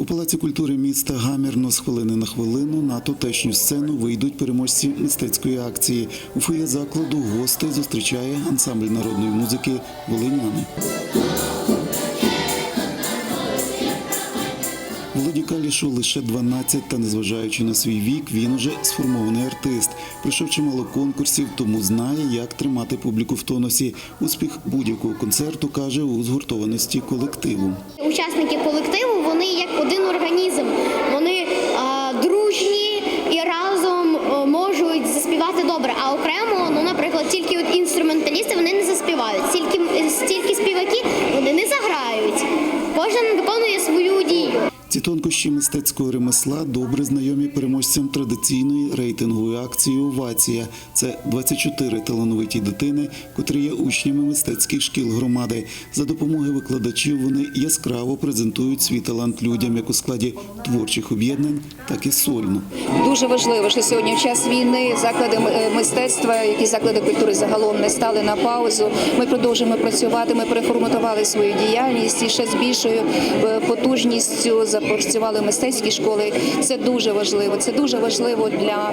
У Палаці культури міста гамірно з хвилини на хвилину на тутешню сцену вийдуть переможці мистецької акції. У фоє закладу гостей зустрічає ансамбль народної музики Волиняни. Володі Калішу лише 12, та незважаючи на свій вік, він уже сформований артист. Пройшов чимало конкурсів, тому знає, як тримати публіку в тонусі. Успіх будь-якого концерту каже у згуртованості колективу. Учасники колективу вони як один організм. Вони а, дружні і разом а, можуть заспівати добре. А окремо, ну, наприклад, тільки от інструменталісти вони не заспівають. Стільки, стільки співаки вони не заграють. Кожен виконує свою дію. Ці тонкощі мистецького ремесла добре знайомі переможцям традиційної рейтингової акції Овація. Це 24 талановиті дитини, котрі є учнями мистецьких шкіл громади. За допомогою викладачів вони яскраво презентують свій талант людям як у складі творчих об'єднань, так і сольно. Дуже важливо, що сьогодні в час війни заклади е, мистецтва, які заклади культури загалом не стали на паузу. Ми продовжуємо працювати. Ми переформатували свою діяльність і ще з більшою е, потужністю запрацювали мистецькі школи. Це дуже важливо. Це дуже важливо для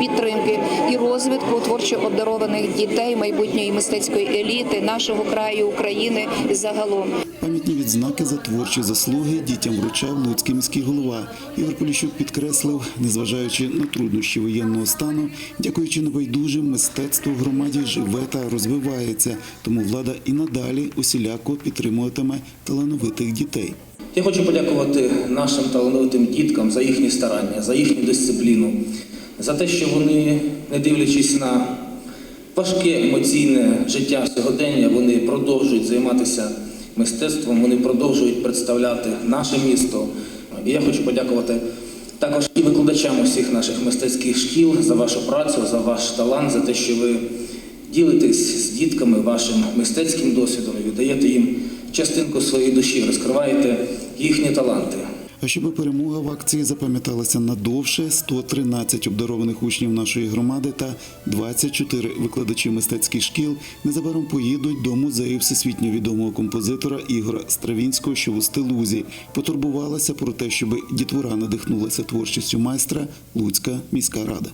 підтримки і розвитку творчо обдарованих дітей, майбутньої мистецької еліти нашого краю, України загалом. Пам'ятні відзнаки за творчі заслуги дітям вручав Луцький міський голова. Ігор Поліщук підкреслив, незважаючи на труднощі воєнного стану, дякуючи небайдужим, мистецтво в громаді живе та розвивається. Тому влада і надалі усіляко підтримуватиме талановитих дітей. Я хочу подякувати нашим талановитим діткам за їхні старання, за їхню дисципліну, за те, що вони, не дивлячись на важке емоційне життя сьогодення, вони продовжують займатися мистецтвом, вони продовжують представляти наше місто. І я хочу подякувати також і викладачам усіх наших мистецьких шкіл за вашу працю, за ваш талант, за те, що ви ділитесь з дітками вашим мистецьким досвідом і віддаєте їм частинку своєї душі, розкриваєте їхні таланти. А щоб перемога в акції запам'яталася надовше, 113 обдарованих учнів нашої громади та 24 викладачі мистецьких шкіл незабаром поїдуть до музею всесвітньо відомого композитора Ігора Стравінського, що в Устилузі. Потурбувалася про те, щоб дітвора надихнулася творчістю майстра Луцька міська рада.